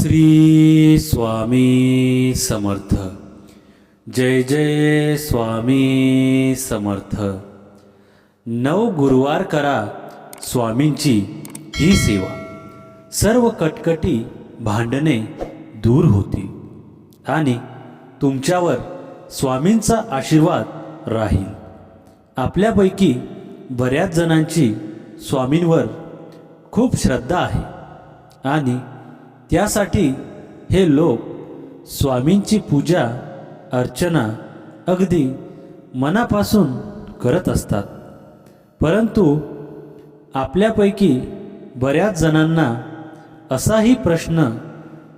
श्री स्वामी समर्थ. जय जय स्वामी समर्थ. नव गुरुवार करा स्वामींची ही सेवा. सर्व कटकटी भांडणे दूर होती आणि तुमच्यावर स्वामींचा आशीर्वाद राहील. आपल्यापैकी बऱ्याच जणांची स्वामींवर खूप श्रद्धा आहे आणि त्यासाठी हे लोक स्वामींची पूजा अर्चना अगदी मनापासून करत असतात. परंतु आपल्यापैकी बऱ्याच जणांना असाही प्रश्न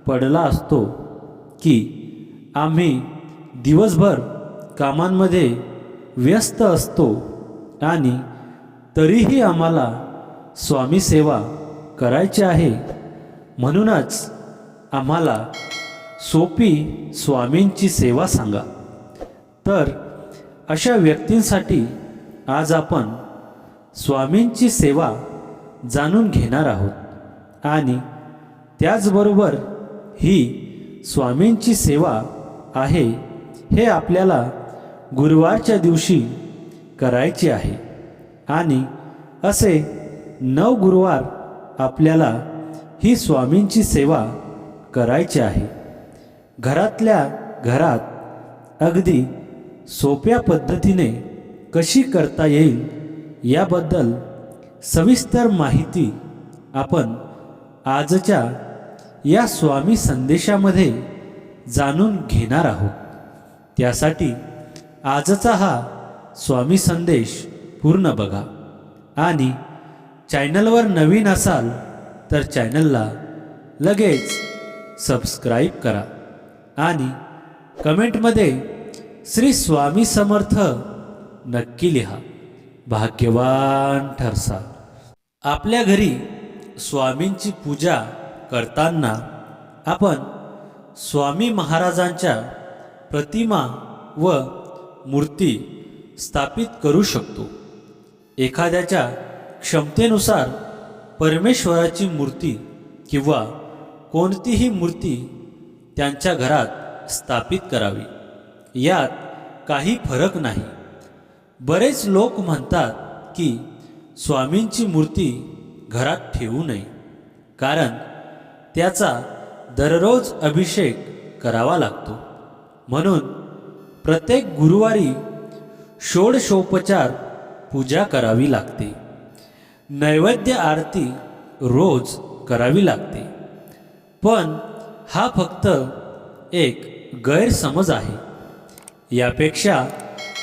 पडला असतो की आम्ही दिवसभर कामांमध्ये व्यस्त असतो आणि तरीही आम्हाला स्वामी सेवा करायची आहे. म्हणूनच आम्हाला सोपी स्वामींची सेवा सांगा. तर अशा व्यक्तींसाठी आज आपण स्वामींची सेवा जाणून घेणार आहोत आणि त्याचबरोबर ही स्वामींची सेवा आहे हे आपल्याला गुरुवारच्या दिवशी करायची आहे. आणि असे नऊ गुरुवार आपल्याला ही स्वामींची सेवा करायची आहे. घरातल्या घरात अगदी सोप्या पद्धतीने कशी करता येईल याबद्दल सविस्तर माहिती आपण आजच्या या स्वामी संदेशामध्ये जाणून घेणार आहोत. त्यासाठी आजचा हा स्वामी संदेश पूर्ण बघा आणि चॅनलवर नवीन असाल तर चॅनलला लगेच सबस्क्राईब करा आणि कमेंटमध्ये श्री स्वामी समर्थ नक्की लिहा. भाग्यवान ठरसा. आपल्या घरी स्वामींची पूजा करताना आपण स्वामी महाराजांच्या प्रतिमा व मूर्ती स्थापित करू शकतो. एखाद्याच्या क्षमतेनुसार परमेश्वराची मूर्ती किंवा कोणतीही मूर्ती त्यांच्या घरात स्थापित करावी. यात काही फरक नाही. बरेच लोक म्हणतात की स्वामींची मूर्ती घरात ठेवू नये कारण त्याचा दररोज अभिषेक करावा लागतो. म्हणून प्रत्येक गुरुवारी षोडशोपचार पूजा करावी लागते. नैवेद्य आरती रोज करावी लागते. पण हा फक्त एक गैरसमज आहे. यापेक्षा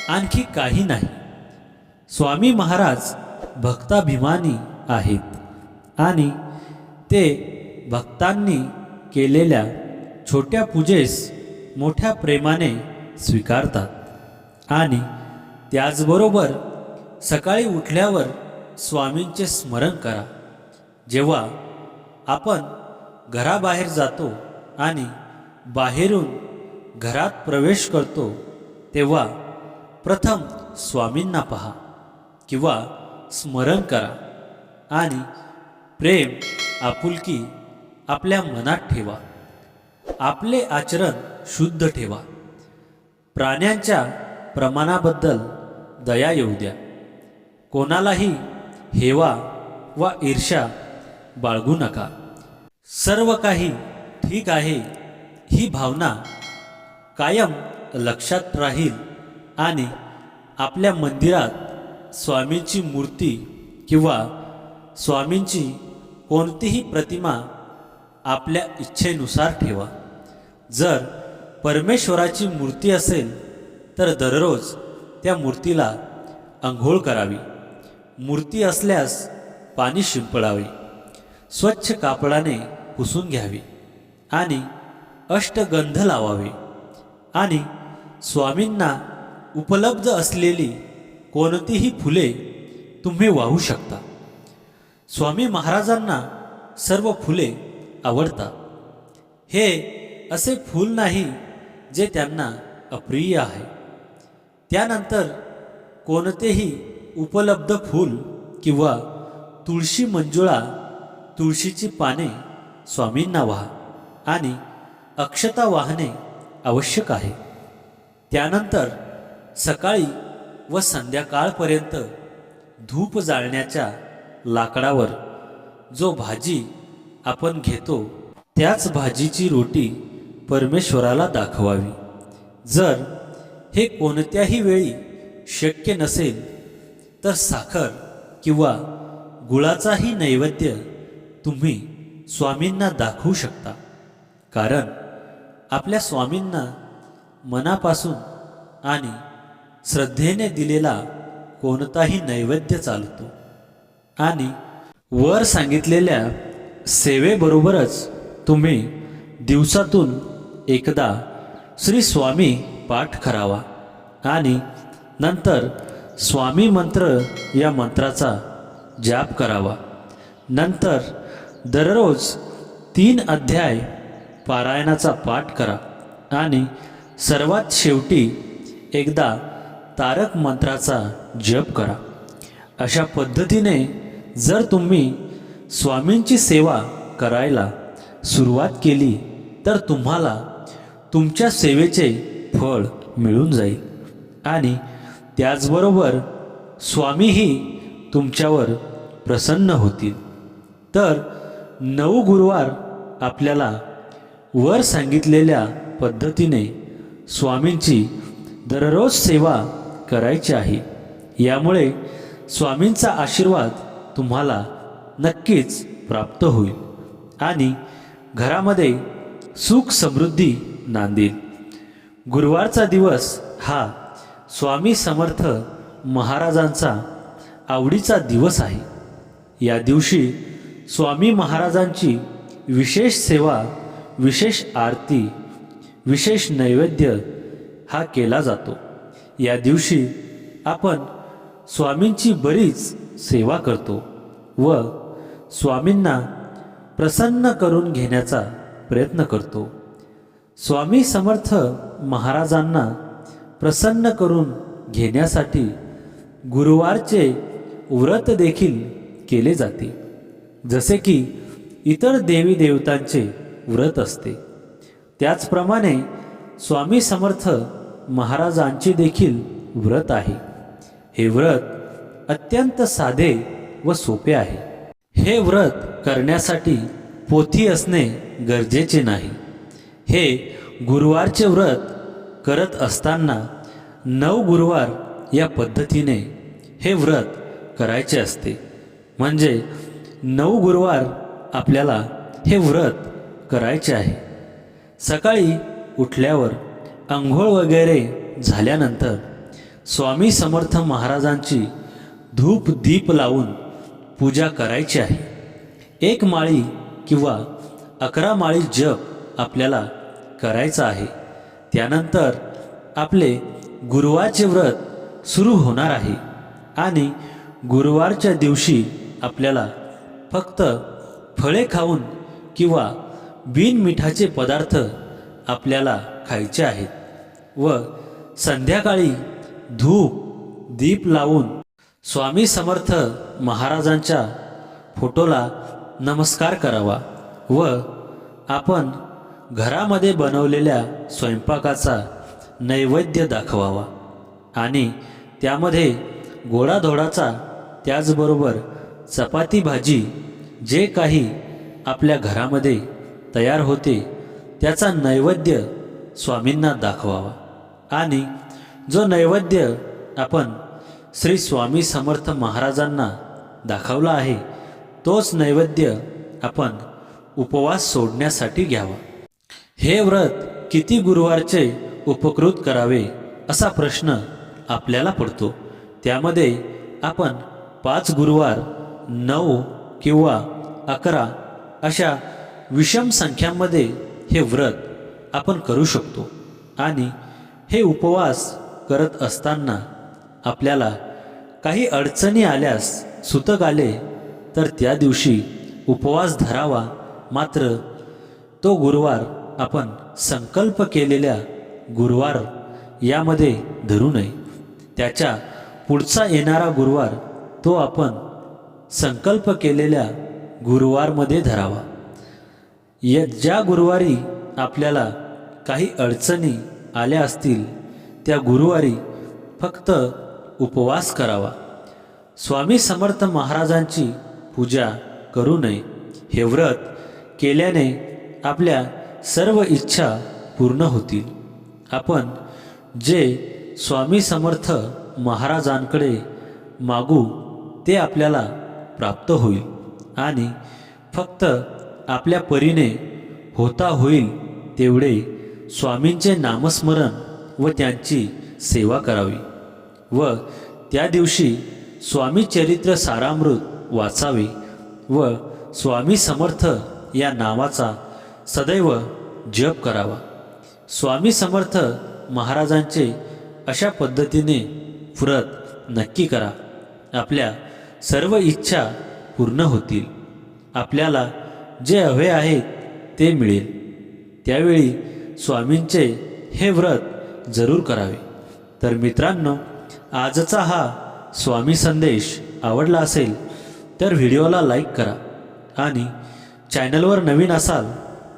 आणखी काही नाही. स्वामी महाराज भक्ताभिमानी आहेत आणि ते भक्तांनी केलेल्या छोट्या पूजेस मोठ्या प्रेमाने स्वीकारतात. आणि त्याचबरोबर सकाळी उठल्यावर स्वामींचे स्मरण करा. जेव्हा आपण घराबाहेर जातो आणि बाहेरून घरात प्रवेश करतो तेव्हा प्रथम स्वामींना पहा किंवा स्मरण करा आणि प्रेम आपुलकी आपल्या मनात ठेवा. आपले आचरण शुद्ध ठेवा. प्राण्यांच्या प्रमाणाबद्दल दया येऊ द्या. कोणालाही हेवा वा ईर्ष्या बाळगू नका. सर्व काही ठीक आहे ही भावना कायम लक्षात राहील आणि आपल्या मंदिरात स्वामींची मूर्ती किंवा स्वामींची कोणतीही प्रतिमा आपल्या इच्छेनुसार ठेवा. जर परमेश्वराची मूर्ती असेल तर दररोज त्या मूर्तीला आंघोळ करावी. मूर्ती असल्यास पाणी शिंपडावे. स्वच्छ कापडाने पुसून घ्यावे आणि अष्टगंध लावावे. आणि स्वामींना उपलब्ध असलेली कोणतीही फुले तुम्ही वाहू शकता. स्वामी महाराजांना सर्व फुले आवडतात. हे असे फूल नाही जे त्यांना अप्रिय आहे. त्यानंतर कोणतेही उपलब्ध फूल किंवा तुळशी मंजुळा तुळशीची पाने स्वामींना व्हा आणि अक्षता वाहणे आवश्यक आहे. त्यानंतर सकाळी व संध्याकाळपर्यंत धूप जाळण्याच्या लाकडावर जो भाजी आपण घेतो त्याच भाजीची रोटी परमेश्वराला दाखवावी. जर हे कोणत्याही वेळी शक्य नसेल तर साखर किंवा गुळाचाही नैवेद्य तुम्ही स्वामींना दाखवू शकता. कारण आपल्या स्वामींना मनापासून आणि श्रद्धेने दिलेला कोणताही नैवेद्य चालतो. आणि वर सांगितलेल्या सेवेबरोबरच तुम्ही दिवसातून एकदा श्री स्वामी पाठ करावा. आणि नंतर स्वामी मंत्र या मंत्राचा जाप करावा. नंतर दररोज तीन अध्याय पारायणाचा पाठ करा आणि सर्वात शेवटी एकदा तारक मंत्राचा जप करा. अशा पद्धतीने जर तुम्ही स्वामींची सेवा करायला सुरुवात केली तर तुम्हाला तुमच्या सेवेचे फळ मिळून जाईल आणि त्याचबरोबर स्वामीही तुमच्यावर प्रसन्न होतील. तर नऊ गुरुवार आपल्याला वर सांगितलेल्या पद्धतीने स्वामींची दररोज सेवा करायची आहे. यामुळे स्वामींचा आशीर्वाद तुम्हाला नक्कीच प्राप्त होईल आणि घरामध्ये सुख समृद्धी नांदेल. गुरुवारचा दिवस हा स्वामी समर्थ महाराजांचा आवडीचा दिवस आहे. या दिवशी स्वामी महाराजांची विशेष सेवा विशेष आरती विशेष नैवेद्य हा केला जातो. या दिवशी आपण स्वामींची बरीच सेवा करतो व स्वामींना प्रसन्न करून घेण्याचा प्रयत्न करतो. स्वामी समर्थ महाराजांना प्रसन्न करून घेण्यासाठी गुरुवारचे व्रत देखील केले जाते. जसे की इतर देवी देवतांचे व्रत असते. त्याचप्रमाणे स्वामी समर्थ महाराजांचे देखील व्रत आहे. हे व्रत अत्यंत साधे व सोपे आहे. हे व्रत करण्यासाठी पोथी असणे गरजेचे नाही. हे गुरुवारचे व्रत करत असताना नऊ गुरुवार या पद्धतीने हे व्रत करायचे असते. म्हणजे नऊ गुरुवार आपल्याला हे व्रत करायचे आहे. सकाळी उठल्यावर आंघोळ वगैरे झाल्यानंतर स्वामी समर्थ महाराजांची धूप दीप लावून पूजा करायची आहे. एक माळी किंवा अकरा माळी जप आपल्याला करायचा आहे. त्यानंतर आपले गुरुवारचे व्रत सुरू होणार आहे आणि गुरुवारच्या दिवशी आपल्याला फक्त फळे खाऊन किंवा बिनमिठाचे पदार्थ आपल्याला खायचे आहेत व संध्याकाळी धूप दीप लावून स्वामी समर्थ महाराजांच्या फोटोला नमस्कार करावा व आपण घरामध्ये बनवलेल्या स्वयंपाकाचा नैवेद्य दाखवावा. आणि त्यामध्ये गोडाधोडाचा त्याचबरोबर चपाती भाजी जे काही आपल्या घरामध्ये तयार होते त्याचा नैवेद्य स्वामींना दाखवावा. आणि जो नैवेद्य आपण श्री स्वामी समर्थ महाराजांना दाखवला आहे तोच नैवेद्य आपण उपवास सोडण्यासाठी घ्यावा. हे व्रत किती गुरुवारचे उपकृत करावे असा प्रश्न आपल्याला पडतो. त्यामध्ये आपण पाच गुरुवार नऊ किंवा अकरा अशा विषम संख्यांमध्ये हे व्रत आपण करू शकतो आणि हे उपवास करत असताना आपल्याला काही अडचणी आल्यास सुतक आले तर त्या दिवशी उपवास धरावा. मात्र तो गुरुवार आपण संकल्प केलेल्या गुरुवार यामध्ये धरू नये. त्याच्या पुढचा येणारा गुरुवार तो आपण संकल्प केलेल्या गुरुवारमध्ये धरावा. या ज्या गुरुवारी आपल्याला काही अडचणी आल्या असतील त्या गुरुवारी फक्त उपवास करावा. स्वामी समर्थ महाराजांची पूजा करू नये. हे व्रत केल्याने आपल्या सर्व इच्छा पूर्ण होतील. आपण जे स्वामी समर्थ महाराजांकडे मागू ते आपल्याला प्राप्त होईल आणि फक्त आपल्या परीने होता होईल तेवढे स्वामींचे नामस्मरण व त्यांची सेवा करावी व त्या दिवशी स्वामी चरित्र सारामृत वाचावे व स्वामी समर्थ या नावाचा सदैव जप करावा. स्वामी समर्थ महाराजांचे अशा पद्धतीने व्रत नक्की करा. आपल्या सर्व इच्छा पूर्ण होतील. आपल्याला जे हवे आहेत ते मिळेल. त्यावेळी स्वामींचे हे व्रत जरूर करावे. तर मित्रांनो आजचा हा स्वामी संदेश आवडला असेल तर व्हिडिओला लाईक करा आणि चॅनलवर नवीन असाल